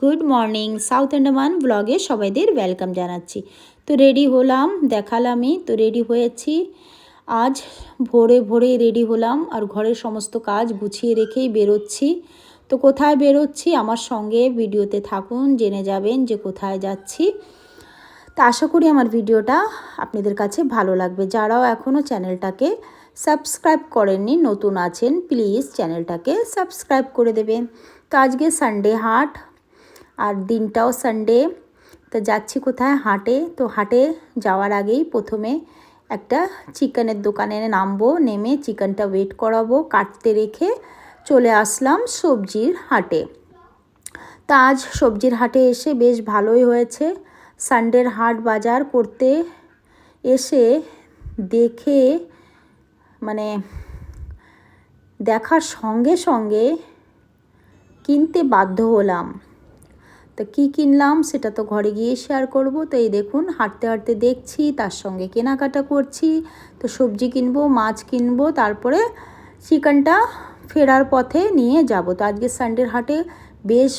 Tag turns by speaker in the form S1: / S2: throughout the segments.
S1: Good morning, south Andaman ব্লগে সবাইদের welcome জানাচ্ছি। তো রেডি হলাম, দেখালামই। তো রেডি হয়েছি। আজ ভোরে ভোরে রেডি হলাম আর ঘরের সমস্ত কাজ গুছিয়ে রেখেই বেরোচ্ছি। তো কোথায় বেরোচ্ছি? আমার সঙ্গে ভিডিওতে থাকুন, জেনে যাবেন যে কোথায় যাচ্ছি। তা আশা করি আমার ভিডিওটা আপনাদের কাছে ভালো লাগবে। যারাও এখনও চ্যানেলটাকে সাবস্ক্রাইব করেননি, নতুন আছেন প্লিজ চ্যানেলটাকে সাবস্ক্রাইব করে দেবেন। তো আজকে সানডে হাট আর দিনটাও সানডে তো যাচ্ছি কোথায়? হাটে। তো হাটে যাওয়ার আগেই প্রথমে একটা চিকেনের দোকানে নামবো, নেমে চিকেনটা ওয়েট করাবো, কাটতে রেখে চলে আসলাম সবজির হাটে। তা আজ সবজির হাটে এসে বেশ ভালোই হয়েছে। সানডের হাট বাজার করতে এসে দেখে মানে দেখার সঙ্গে সঙ্গে কিনতে বাধ্য হলাম। তো কী কিনলাম সেটা তো ঘরে গিয়ে শেয়ার করব। তো এই দেখুন, হাঁটতে হাঁটতে দেখছি, তার সঙ্গে কেনাকাটা করছি। তো সবজি কিনবো, মাছ কিনবো, তারপরে চিকেনটা ফেরার পথে নিয়ে যাব। তো আজকে সানডের হাটে বেশ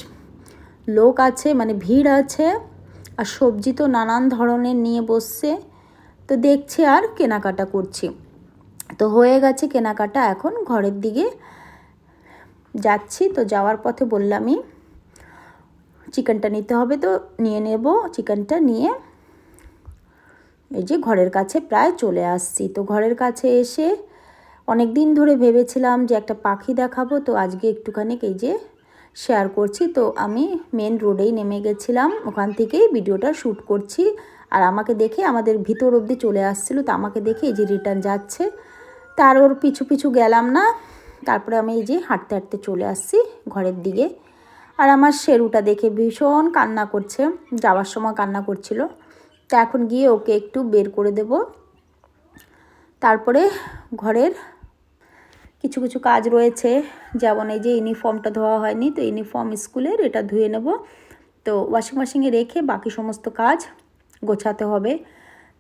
S1: লোক আছে মানে ভিড় আছে, আর সবজি তো নানান ধরনের নিয়ে বসছে। তো দেখছি আর কেনাকাটা করছি। তো হয়ে গেছে কেনাকাটা, এখন ঘরের দিকে যাচ্ছি। তো যাওয়ার পথে বললামই চিকেনটা নিতে হবে তো, নিয়ে নেব চিকেনটা নিয়ে। এই যে ঘরের কাছে প্রায় চলে আসছি। তো ঘরের কাছে এসে অনেক দিন ধরে ভেবেছিলাম যে একটা পাখি দেখাবো, তো আজকে একটুখানি এই যে শেয়ার করছি। তো আমি মেন রোডেই নেমে গেছিলাম, ওখান থেকেই ভিডিওটা শ্যুট করছি। আর আমাকে দেখে আমাদের ভিতর অবধি চলে আসছিল, তো আমাকে দেখে এই যে রিটার্ন যাচ্ছে। তার ওর পিছু পিছু গেলাম না, তারপরে আমি এই যে হাঁটতে হাঁটতে চলে আসছি ঘরের দিকে। আর আমার শেরুটা দেখে ভীষণ কান্না করছে, যাওয়ার সময় কান্না করছিল। তো এখন গিয়ে ওকে একটু বের করে দেব। তারপরে ঘরের কিছু কিছু কাজ রয়েছে। যেমন এই যে ইউনিফর্মটা ধোয়া হয়নি, তো ইউনিফর্ম স্কুলের, এটা ধুয়ে নেব। তো ওয়াশিং মেশিনে রেখে বাকি সমস্ত কাজ গোছাতে হবে।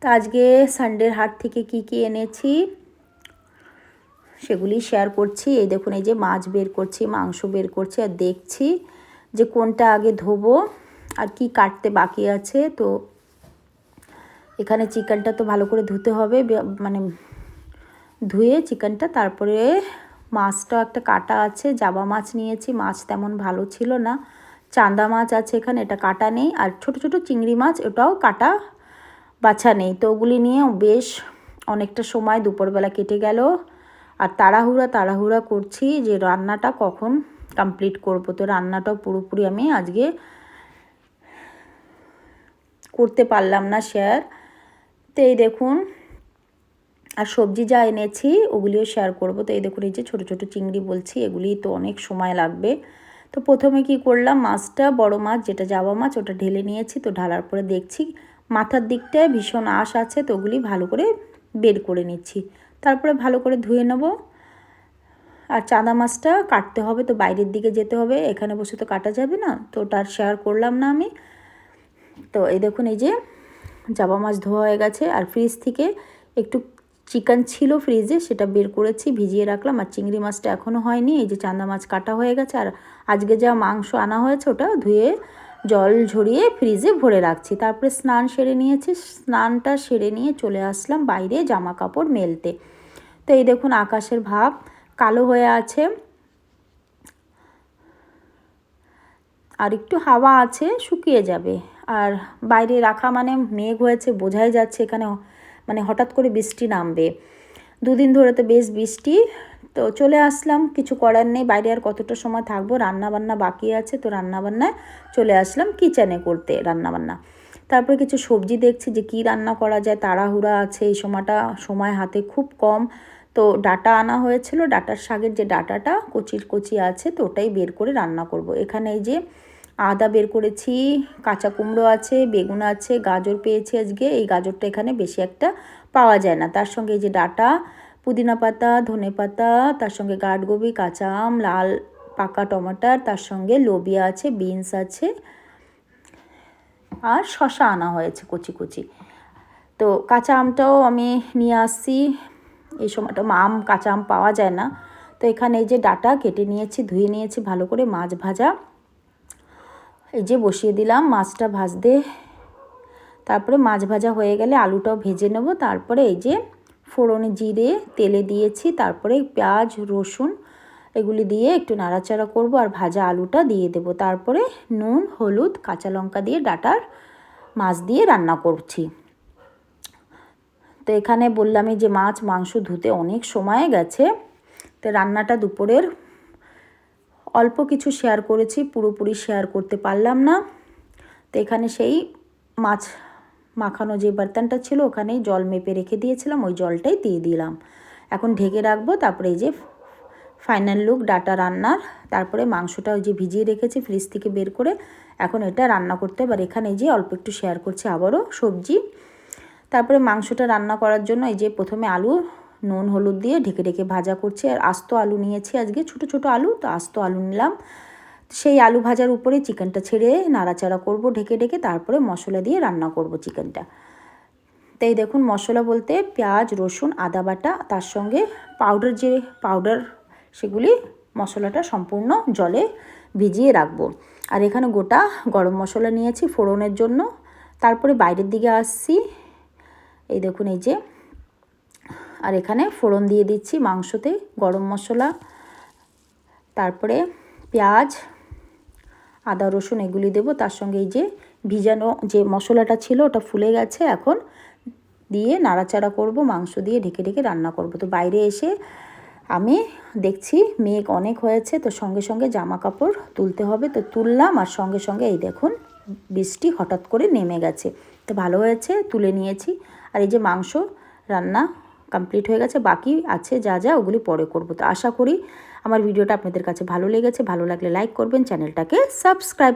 S1: তো আজকে সানডের হাট থেকে কি কি এনেছি, সেগুলি শেয়ার করছি। এই দেখুন, এই যে মাছ বের করছি, মাংস বের করছি আর দেখছি যে কোনটা আগে ধোবো আর কি কাটতে বাকি আছে, তো এখানে চিকেনটা তো ভালো করে ধুতে হবে মানে ধুয়ে চিকেনটা তারপরে মাছটাও একটা কাটা আছে, জাবা মাছ নিয়েছি, মাছ তেমন ভালো ছিল না। চান্দা মাছ আছে এখানে, এটা কাটা নেই, আর ছোট ছোট চিংড়ি মাছ ওটাও কাটা বাছা নেই, তো ওগুলি নিয়ে বেশ অনেকটা সময় দুপুরবেলা কেটে গেল। আর তাড়াহুড়া তাড়াহুড়া করছি যে রান্নাটা কখন কমপ্লিট করব। তো রান্নাটাও পুরোপুরি আমি আজকে করতে পারলাম না শেয়ার তো এই দেখুন, আর সবজি যা এনেছি ওগুলিও শেয়ার করব। তো এই দেখুন, এই যে ছোটো ছোটো চিংড়ি বলছি এগুলি তো অনেক সময় লাগবে। তো প্রথমে কি করলাম, মাছটা, বড় মাছ, যেটা যাওয়া মাছ, ওটা ঢেলে নিয়েছি। তো ঢালার পরে দেখছি মাথার দিকটায় ভীষণ আশ আছে, তো ওগুলি ভালো করে বের করে নিচ্ছি। তারপরে ভালো করে ধুয়ে নেব। আর চাঁদা মাছটা কাটতে হবে তো বাইরের দিকে যেতে হবে, এখানে বসে তো কাটা যাবে না, তো ওটার শেয়ার করলাম না আমি। তো এই দেখুন এই যে জাবা মাছ ধোয়া হয়ে গেছে, আর ফ্রিজ থেকে একটু চিকেন ছিল ফ্রিজে সেটা বের করেছি, ভিজিয়ে রাখলাম, আর চিংড়ি মাছটা এখনও হয়নি, এই যে চান্দা মাছ কাটা হয়ে গেছে, আর আজকে যা মাংস আনা হয়েছে ওটা ধুয়ে জল ঝরিয়ে ফ্রিজে ভরে রাখছি। তারপরে স্নান সেরে নিয়েছি, স্নানটা সেরে নিয়ে চলে আসলাম বাইরে জামা কাপড় মেলতে। তো এই দেখুন আকাশের ভাব কালো হয়ে আছে। আর একটু হাওয়া আছে, শুকিয়ে যাবে। আর বাইরে রাখা মানে মেঘ হয়েছে, বোঝাই যাচ্ছে এখানে মানে হঠাৎ করে বৃষ্টি নামবে। দুদিন ধরে তো বেশ বৃষ্টি। তো চলে আসলাম, কিছু করার নেই, বাইরে আর কতটা সময় থাকব? রান্নাবান্না বাকি আছে, তো রান্নাবান্নায় চলে আসলাম কিচেনে করতে রান্না বান্না তারপরে কিছু সবজি দেখছি যে কি রান্না করা যায়, তাড়াহুড়া আছে, এই সময়টা, সময় হাতে খুব কম। তো ডাটা আনা হয়েছিল, ডাটার শাকের যে ডাটাটা কচির কচি আছে, তো ওটাই বের করে রান্না করব। এখানে এই যে আদা বের করেছি, কাঁচা কুমড়ো আছে, বেগুন আছে, গাজর পেয়েছি আজকে। এই গাজরটা এখানে বেশি একটা পাওয়া যায় না। তার সঙ্গে এই যে ডাটা, পুদিনা পাতা, ধনে পাতা, তার সঙ্গে গাঠগোবি কাঁচা আম, লাল পাকা টমাটার, তার সঙ্গে লোবিয়া আছে, বিনস আছে আর শশা আনা হয়েছে কচি কচি। তো কাঁচা আমটাও আমি নিয়ে আসছি। এই সময়টা আম, কাঁচা আম পাওয়া যায় না। তো এখানে এই যে ডাটা কেটে নিয়েছি, ধুয়ে নিয়েছি, ভালো করে মাছ ভাজা। এই যে বসিয়ে দিলাম মাছটা ভাজতে। তারপরে মাছ ভাজা হয়ে গেলে আলুটাও ভেজে নেব। তারপরে এই যে ফোড়নে জিরে তেলে দিয়েছি। তারপরে পেঁয়াজ, রসুন এগুলি দিয়ে একটু নাড়াচাড়া করব আর ভাজা আলুটা দিয়ে দেব। তারপরে নুন, হলুদ, কাঁচা লঙ্কা দিয়ে ডাটার মাছ দিয়ে রান্না করছি। তো এখানে বললামই যে মাছ, মাংস ধুতে অনেক সময় গেছে। তো রান্নাটা দুপুরের অল্প কিছু শেয়ার করেছি, পুরোপুরি শেয়ার করতে পারলাম না। তো এখানে সেই মাছ মাখানো যে বার্তানটা ছিল, ওখানেই জল মেপে রেখে দিয়েছিলাম, ওই জলটাই দিয়ে দিলাম। এখন ঢেকে রাখব, তারপরে এই যে ফাইনাল লুক, ডাটা রান্নার। তারপরে মাংসটা ওই যে ভিজিয়ে রেখেছি, ফ্রিজ থেকে বের করে এখন এটা রান্না করতে হবে। এখানে যে অল্প একটু শেয়ার করছি আবারও সবজি। তারপরে মাংসটা রান্না করার জন্য এই যে প্রথমে আলু, নুন, হলুদ দিয়ে ঢেকে ঢেকে ভাজা করছি। আর আস্ত আলু নিয়েছি আজকে, ছোট ছোট আলু, তো আস্ত আলু নিলাম। সেই আলু ভাজার উপরে চিকেনটা ছেড়ে নাড়াচাড়া করব, ঢেকে ঢেকে তারপরে মশলা দিয়ে রান্না করব চিকেনটা। তো এই দেখুন, মশলা বলতে পেঁয়াজ, রসুন, আদা বাটা, তার সঙ্গে পাউডার যে পাউডার সেগুলি মশলাটা সম্পূর্ণ জলে ভিজিয়ে রাখব। আর এখানে গোটা গরম মশলা নিয়েছি ফোড়নের জন্য। তারপরে বাইরের দিকে আসছি। এই দেখুন, এই যে। আর এখানে ফোড়ন দিয়ে দিচ্ছি মাংসতে গরম মশলা। তারপরে পেঁয়াজ, আদা, রসুন এগুলি দেবো। তার সঙ্গে এই যে ভিজানো যে মশলাটা ছিল ওটা ফুলে গেছে। এখন দিয়ে নাড়াচাড়া করব, মাংস দিয়ে ঢেকে ঢেকে রান্না করব। তো বাইরে এসে আমি দেখছি মেঘ অনেক হয়েছে, তো সঙ্গে সঙ্গে জামা কাপড় তুলতে হবে। তো তুললাম আর সঙ্গে সঙ্গে এই দেখুন, বৃষ্টি হঠাৎ করে নেমে গেছে। তো ভালো হয়েছে, তুলে নিয়েছি। আর এই যে মাংস রান্না কমপ্লিট হয়ে গেছে, বাকি আছে যা যা, ওগুলি পরে করব। তো আশা করি আমার ভিডিওটা আপনাদের কাছে ভালো লেগেছে। ভালো লাগলে লাইক করবেন, চ্যানেলটাকে সাবস্ক্রাইব